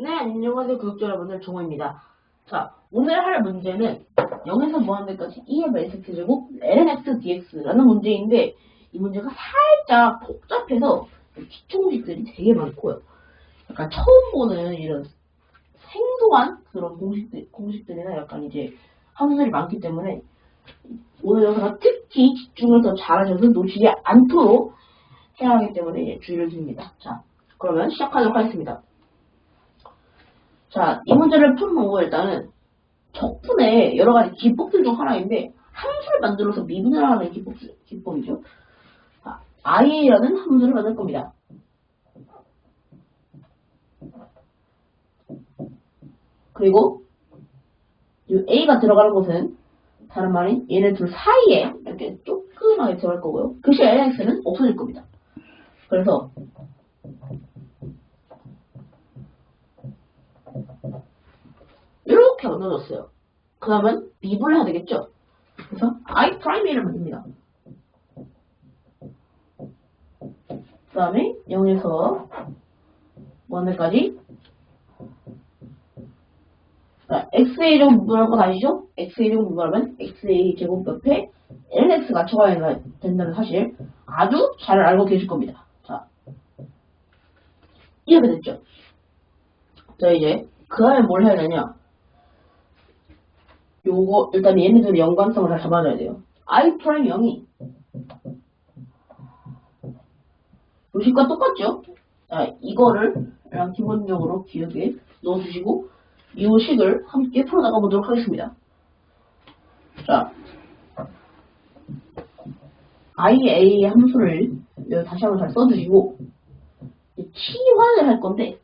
네, 안녕하세요, 구독자 여러분들, 종호입니다. 자, 오늘 할 문제는 0에서 무한대까지 2의 베이스트 제곱 lnx dx라는 문제인데 이 문제가 살짝 복잡해서 기초공식들이 되게 많고요. 약간 처음 보는 이런 생소한 그런 공식들, 공식들이나 약간 이제 함수들이 많기 때문에 오늘 영상은 특히 집중을 더 잘하셔서 놓치지 않도록 해야 하기 때문에 주의를 드립니다. 자, 그러면 시작하도록 하겠습니다. 자, 이 문제를 푸는 방법은 일단은 적분의 여러 가지 기법들 중 하나인데 함수를 만들어서 미분을 하는 기법, 기법이죠. 자, i라는 함수를 만들 겁니다. 그리고 이 a가 들어가는 곳은 다른 말인 얘네 둘 사이에 이렇게 조그맣게 들어갈 거고요. 그 시에 lx는 없어질 겁니다. 그래서 이렇게 만들어졌어요. 그 다음은 미분을 해야 되겠죠? 그래서 i 프라임을 만듭니다. 그 다음에 0에서 1까지 xa 제곱 미분할 거 아시죠? xa 제곱 미분하면 xa 제곱 옆에 lx가 처가야 된다는 사실 아주 잘 알고 계실 겁니다. 자, 이렇게 됐죠? 자, 이제 그 다음에 뭘 해야 되냐? 요거 일단 얘네들의 연관성을 잘 잡아줘야 돼요. i 프라임 0이 요식과 똑같죠? 자, 이거를 그냥 기본적으로 기억에 넣어주시고 이 식을 함께 풀어나가 보도록 하겠습니다. 자, iA 함수를 다시 한번 잘 써주시고 치환을 할 건데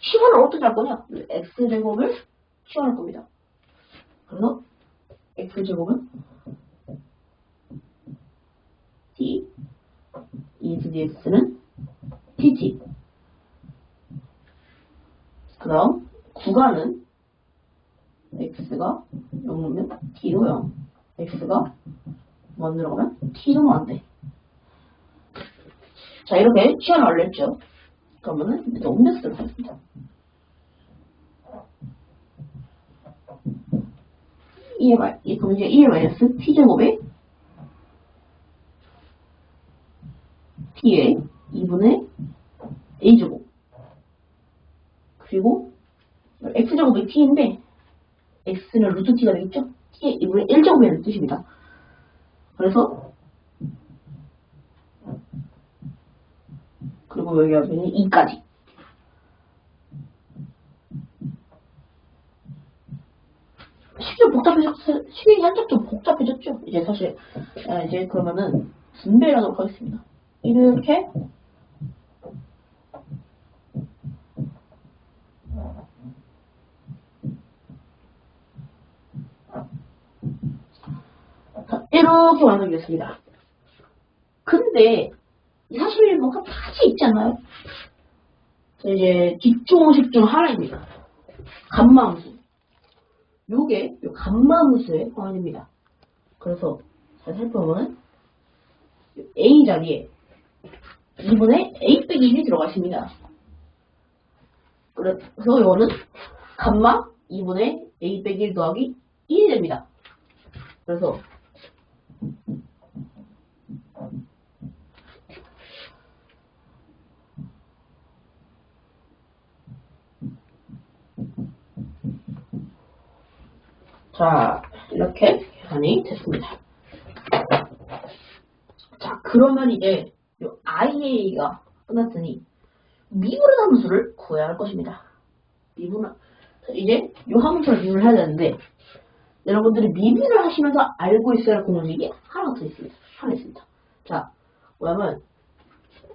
치환을 어떻게 할 거냐? x제곱을 치환할 겁니다. 그래서 x제곱은? T? E to dx는? Tt 그 다음 구간은 x가 0이면 t도 0 x가 뭐 들어 가면 t도 안 돼. 자 이렇게 취한 알렸죠. 그러면은 이제 옮겨쓰도록 하겠습니다. 2의 마, 그럼 이제 2의 마이너스 t제곱에 t의 2분의 a제곱 그리고 x제곱이 t인데 x는 루트 t가 되겠죠? t의 2분의 1제곱이라는 뜻입니다. 그래서 그리고 여기 하면 2까지 식이 좀 복잡해졌, 식이 살짝 좀 복잡해졌죠? 이제 사실, 아, 이제 그러면은, 분배를 하도록 하겠습니다. 이렇게, 자, 이렇게 만들겠습니다. 근데, 사실 있지 않나요? 자, 이제, 기초식 중 하나입니다. 감마함수. 요게 요 감마함수의 호환입니다. 그래서 잘 살펴보면 a 자리에 2분의 a 빼기 1이 들어가 있습니다. 그래서 이거는 감마 2분의 a 빼기 1 더하기 1이 됩니다. 그래서 자, 이렇게 계산이 됐습니다. 자, 그러면 이제 요 IA가 끝났으니 미분의 함수를 구해야 할 것입니다. 미분을 이제 요 함수를 미분을 해야 되는데 여러분들이 미분을 하시면서 알고 있어야 할 공식이 하나 더 있습니다. 하나 있습니다. 자, 뭐냐면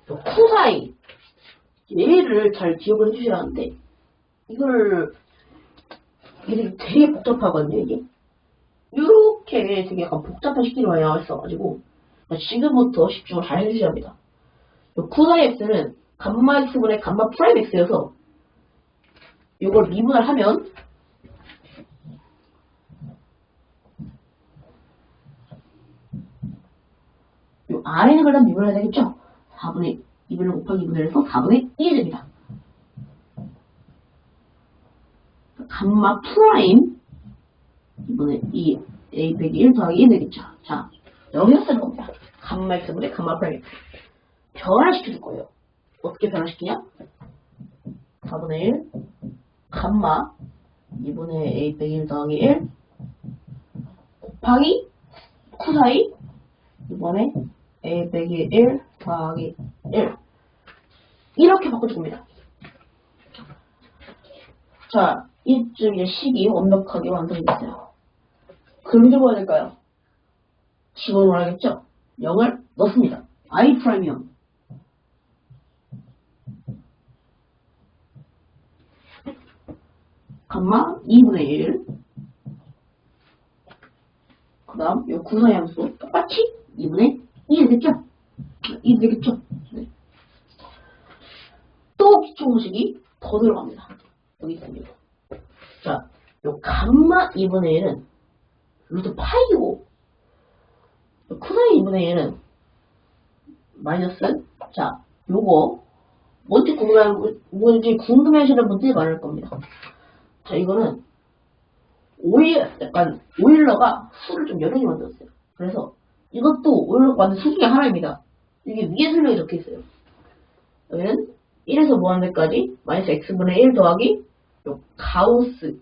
쿠사이 얘를 잘 기억을 해주셔야 하는데 이걸 이게 되게 복잡하거든요, 이게. 이렇게 되게 약간 복잡한 많이 나와 있어가지고, 지금부터 집중을 잘 해주셔야 합니다. x는 감마 x분의 감마 프라임 x여서, 이걸 미분을 하면, 요 아래 있는 걸다 미분을 해야 되겠죠? 4분의 2분의 곱하기 2분의 1에서 4분의 1이 됩니다. 감마 프라임 이번에 이 a 빼기 1 더하기 1 되겠죠. 자, 여기서 쓰는 겁니다. 감마 x분의 감마 프라임 변화시켜줄 거예요. 어떻게 변화시키냐? 4분의 1 감마 2분의 a 빼기 1 더하기 1 곱하기 쿠사이 이번에 a 빼기 1 더하기 1 이렇게 바꿔줄 겁니다. 자, 이쯤 이제 식이 완벽하게 완성이 됐어요. 그럼 이제 뭐 해야 될까요? 집어넣어야겠죠? 0을 넣습니다. i 프라임 0. 감마 2분의 1. 그 다음, 요 구사의 함수 똑같이 2분의 1 되겠죠? 1 되겠죠? 네. 또 기초 공식이 더 들어갑니다. 여기 있습니다. 자, 요 감마 2분의 1은 루트 파이고, 요 코사인 2분의 1은 마이너스, 자, 요거, 뭔지 궁금해, 뭔지 궁금해 하시는 분들이 많을 겁니다. 자, 이거는, 오일, 약간, 오일러가 수를 좀 여러 개 만들었어요. 그래서, 이것도 오일러가 만든 수 중에 하나입니다. 이게 위에 설명이 적혀 있어요. 여기는 1에서 무한대까지 마이너스 x분의 1 더하기 요 가우스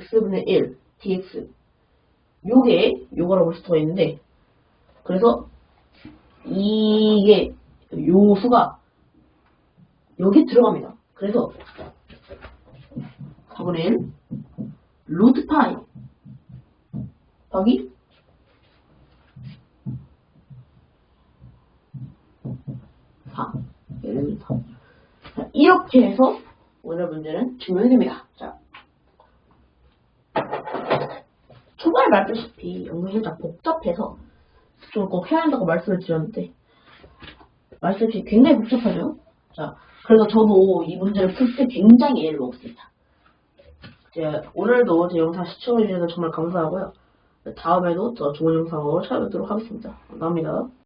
x분의 1 dx 요게 요거라고 볼 수가 있는데 그래서 이게 요 수가 여기 들어갑니다. 그래서 4분의 1 루트 파이 더하기 4 예를 들어서 자, 이렇게 해서 오늘 문제는 증명이 됩니다. 자, 초반에 말했다시피 연구 살짝 복잡해서 좀 꼭 해야 한다고 말씀을 드렸는데 말씀이 굉장히 복잡하죠. 자, 그래서 저도 이 문제를 풀 때 굉장히 애를 먹었습니다. 이제 오늘도 제 영상 시청해주셔서 정말 감사하고요. 다음에도 더 좋은 영상으로 찾아뵙도록 하겠습니다. 감사합니다.